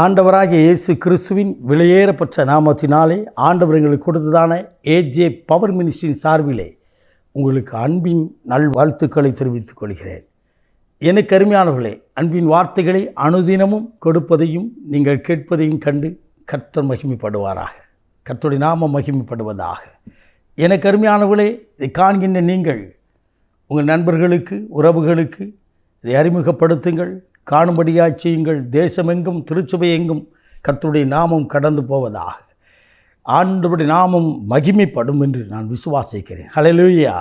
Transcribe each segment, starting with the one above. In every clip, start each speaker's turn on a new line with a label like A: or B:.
A: ஆண்டவராகிய இயேசு கிறிஸ்துவின் விலையேறப்பட்ட நாமத்தினாலே ஆண்டவர் எங்களுக்கு கொடுத்ததான ஏஜே பவர் மினிஸ்ட்ரியின் சார்பிலே உங்களுக்கு அன்பின் நல்வாழ்த்துக்களை தெரிவித்துக் கொள்கிறேன். எனக்கு அருமையானவர்களே அன்பின் வார்த்தைகளை அனுதினமும் கொடுப்பதையும் நீங்கள் கேட்பதையும் கண்டு கர்த்தர் மகிமைப்படுவாராக. கர்த்தருடைய நாமம் மகிமைப்படுவதாக. எனக்கு அருமையானவர்களே இதை காண்கின்ற நீங்கள் உங்கள் நண்பர்களுக்கு உறவுகளுக்கு இதை அறிமுகப்படுத்துங்கள். காணும்படியாய் செய்யுங்கள். தேசமெங்கும் திருச்சபை எங்கும் கர்த்தருடைய நாமம் கடந்து போவதாக. ஆண்டவருடைய நாமம் மகிமைப்படும் என்று நான் விசுவாசிக்கிறேன். ஹலலூயா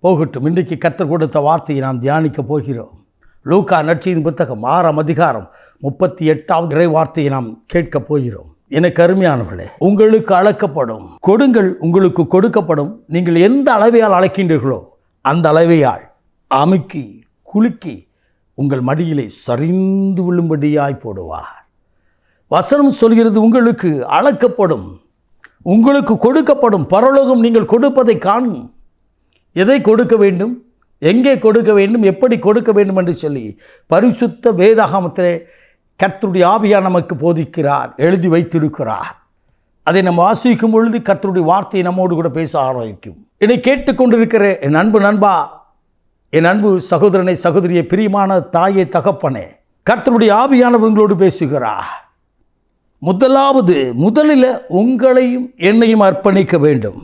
A: போகட்டும். இன்றைக்கு கத்தர் கொடுத்த வார்த்தையை நாம் தியானிக்கப் போகிறோம். லூக்கா நட்சியின் புத்தகம் ஆறாம் அதிகாரம் முப்பத்தி எட்டாவது இறை வார்த்தையை நாம் கேட்கப் போகிறோம். எனக்கு அருமையானவர்களே உங்களுக்கு அளக்கப்படும் கொடுங்கள் உங்களுக்கு கொடுக்கப்படும் நீங்கள் எந்த அளவையால் அழைக்கின்றீர்களோ அந்த அளவையால் அமுக்கி குலுக்கி உங்கள் மடியிலே சரிந்து விழும்படியாய் போடுவார். வசனம் சொல்கிறது உங்களுக்கு அளக்கப்படும் உங்களுக்கு கொடுக்கப்படும். பரலோகம் நீங்கள் கொடுப்பதை காணும். எதை கொடுக்க வேண்டும்? எங்கே கொடுக்க வேண்டும்? எப்படி கொடுக்க வேண்டும் என்று சொல்லி பரிசுத்த வேதாகமத்திலே கர்த்தருடைய ஆவியாக நமக்கு போதிக்கிறார் எழுதி வைத்திருக்கிறார். அதை நம்ம வாசிக்கும் பொழுது கர்த்தருடைய வார்த்தையை நம்மோடு கூட பேச ஆரம்பிக்கும். என்னை கேட்டுக்கொண்டிருக்கிற என் அன்பு நண்பா என் அன்பு சகோதரனை சகோதரியை பிரியமான தாயை தகப்பனே கர்த்தருடைய ஆவியானவங்களோடு பேசுகிறா முதலாவது முதலில் உங்களையும் என்னையும் அர்ப்பணிக்க வேண்டும்.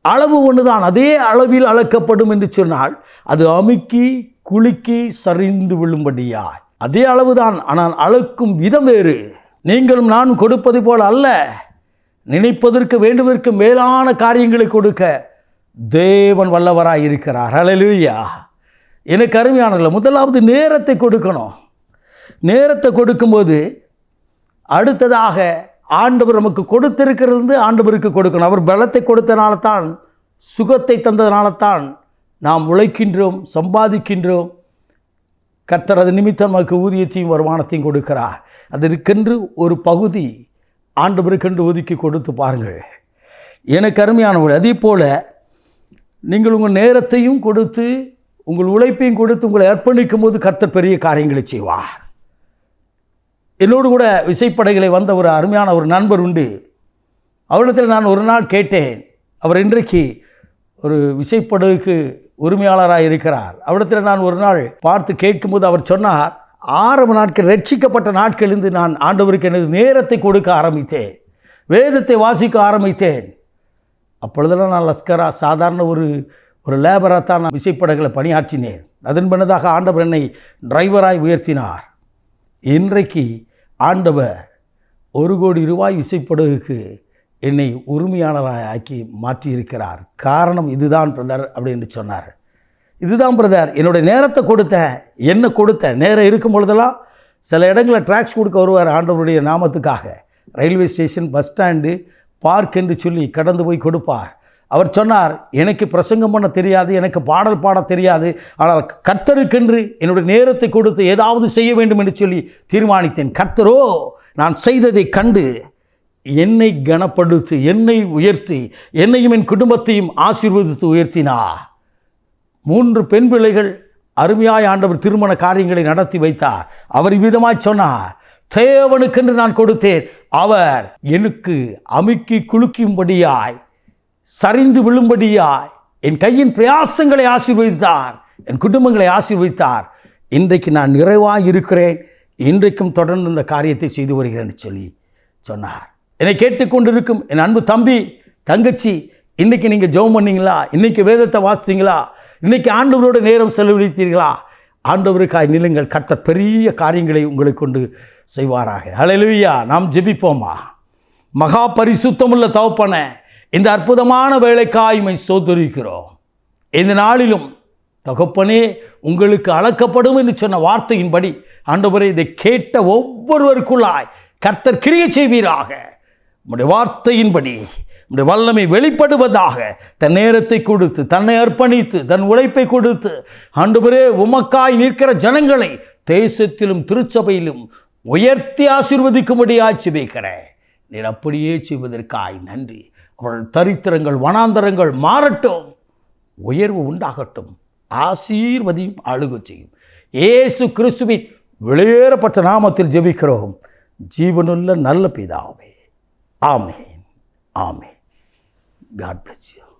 A: அளவு ஒன்று தான் அதே அளவில் அளக்கப்படும் என்று சொன்னால் அது அமுக்கி குலுக்கி சரிந்து விழும்படியா அதே அளவுதான் ஆனால் அளக்கும் விதம் வேறு. நீங்களும் நான் கொடுப்பது போல் அல்ல. நினைப்பதற்கு வேண்டுவதற்கு மேலான காரியங்களை கொடுக்க தேவன் வல்லவராக இருக்கிறார். அழலுயா எனக்கு அருமையானதில்ல முதலாவது நேரத்தை கொடுக்கணும். நேரத்தை கொடுக்கும்போது அடுத்ததாக ஆண்டவர் நமக்கு கொடுத்திருக்கிறது ஆண்டவருக்கு கொடுக்கணும். அவர் பலத்தை கொடுத்தனால தான் சுகத்தை தந்ததுனால தான் நாம் உழைக்கின்றோம் சம்பாதிக்கின்றோம். கர்த்தர் அது நிமித்தம் நமக்கு ஊதியத்தையும் வருமானத்தையும் கொடுக்கிறார். அதற்கென்று ஒரு பகுதி ஆண்டவருக்கென்று ஒதுக்கி கொடுத்து பாருங்கள். எனக்கு அருமையானவர்கள் அதே போல் நீங்கள் உங்கள் நேரத்தையும் கொடுத்து உங்கள் உழைப்பையும் கொடுத்து உங்களை அர்ப்பணிக்கும் போது கர்த்தர் பெரிய காரியங்களை செய்வார். என்னோடு கூட விசைப்படைகளை வந்த ஒரு அருமையான ஒரு நண்பர் உண்டு. அவரிடத்தில் நான் ஒரு நாள் கேட்டேன். அவர் இன்றைக்கு ஒரு விசைப்படகுக்கு உரிமையாளராக இருக்கிறார். அவரிடத்தில் நான் ஒரு நாள் பார்த்து கேட்கும்போது அவர் சொன்னார் ஆரம்ப நாட்கள் ரட்சிக்கப்பட்ட நாட்களிலிருந்து நான் ஆண்டவருக்கு எனது நேரத்தை கொடுக்க ஆரம்பித்தேன். வேதத்தை வாசிக்க ஆரம்பித்தேன். அப்பொழுதெல்லாம் நான் லஸ்கரா சாதாரண ஒரு ஒரு லேபராக தான் நான் விசைப்படகளை பணியாற்றினேன். அதன் பின்னதாக ஆண்டவர் என்னை டிரைவராய் உயர்த்தினார். இன்றைக்கு ஆண்டவர் ஒரு கோடி ரூபாய் விசைப்படகுக்கு என்னை உரிமையாளராக ஆக்கி மாற்றியிருக்கிறார். காரணம் இதுதான் பிரதர் அப்படின்னு சொன்னார். இதுதான் பிரதர் என்னுடைய நேரத்தை கொடுத்தேன் என்ன கொடுத்தேன் நேரம் இருக்கும் பொழுதெல்லாம் சில இடங்களில் ட்ராக்ஸ் கொடுக்க வருவார் ஆண்டவருடைய நாமத்துக்காக. Railway station bus stand park என்று சொல்லி கடந்து போய் கொடுப்பார். அவர் சொன்னார் எனக்கு பிரசங்கம் பண்ண தெரியாது எனக்கு பாடல் பாட தெரியாது ஆனால் கர்த்தருக்கென்று என்னுடைய நேரத்தை கொடுத்து ஏதாவது செய்ய வேண்டும் என்று சொல்லி தீர்மானித்தேன். கர்த்தரோ நான் செய்ததை கண்டு என்னை கனப்படுத்தி என்னை உயர்த்தி என்னையும் என் குடும்பத்தையும் ஆசீர்வதித்து உயர்த்தினா மூன்று பெண் பிள்ளைகள் அருமையாய் ஆண்டவர் திருமண காரியங்களை நடத்தி வைத்தார். அவர் விதமாய் சொன்னார் தேவனுக்கென்று நான் கொடுத்தேன். அவர் எனக்கு அமுக்கி குலுக்கும்படியாய் சரிந்து விழும்படியாய் என் கையின் பிரயாசங்களை ஆசீர்வதித்தார். என் குடும்பங்களை ஆசீர்வதித்தார். இன்றைக்கு நான் நிறைவாக இருக்கிறேன். இன்றைக்கும் தொடர்ந்து இந்த காரியத்தை செய்து வருகிறேன் சொல்லி சொன்னார். என்னை கேட்டுக்கொண்டிருக்கும் என் அன்பு தம்பி தங்கச்சி இன்றைக்கி நீங்கள் ஜெபம் பண்ணீங்களா? இன்றைக்கி வேதத்தை வாசித்தீங்களா? இன்றைக்கி ஆண்டவரோட நேரம் செலவழித்தீர்களா? ஆண்டவருக்காய் நிலுங்கள் கர்த்தர் பெரிய காரியங்களை உங்களை கொண்டு செய்வாராக. ஹalleluya நாம் ஜெபிப்போமா? மகா பரிசுத்தமுள்ள தவப்பன இந்த அற்புதமான வேலைக்காய்மை சோதரிக்கிறோம். இந்த நாளிலும் தகப்பனே உங்களுக்கு அளக்கப்படும் என்று சொன்ன வார்த்தையின்படி ஆண்டவரை இதை கேட்ட ஒவ்வொருவருக்குள்ளாய் கர்த்தர் கிரிய செய்வீராக. உடைய வார்த்தையின்படி உம்முடைய வல்லமை வெளிப்படுவதாக தன் நேரத்தை கொடுத்து தன்னை அர்ப்பணித்து தன் உழைப்பை கொடுத்து ஆண்டுபரே உமக்காய் நிற்கிற ஜனங்களை தேசத்திலும் திருச்சபையிலும் உயர்த்தி ஆசீர்வதிக்கும்படி ஆட்சி வைக்கிறேன். நீர் அப்படியே செய்வதற்காய் நன்றி. அவர்கள் தரித்திரங்கள் வனாந்தரங்கள் மாறட்டும். உயர்வு உண்டாகட்டும். ஆசீர்வதியும் ஆளுக செய்யும். ஏசு கிறிஸ்துவின் வெளியேறப்பட்ட நாமத்தில் ஜெபிக்கிறோம். ஜீவனுள்ள நல்ல பிதாவே. ஆமேன். ஆமேன். God bless you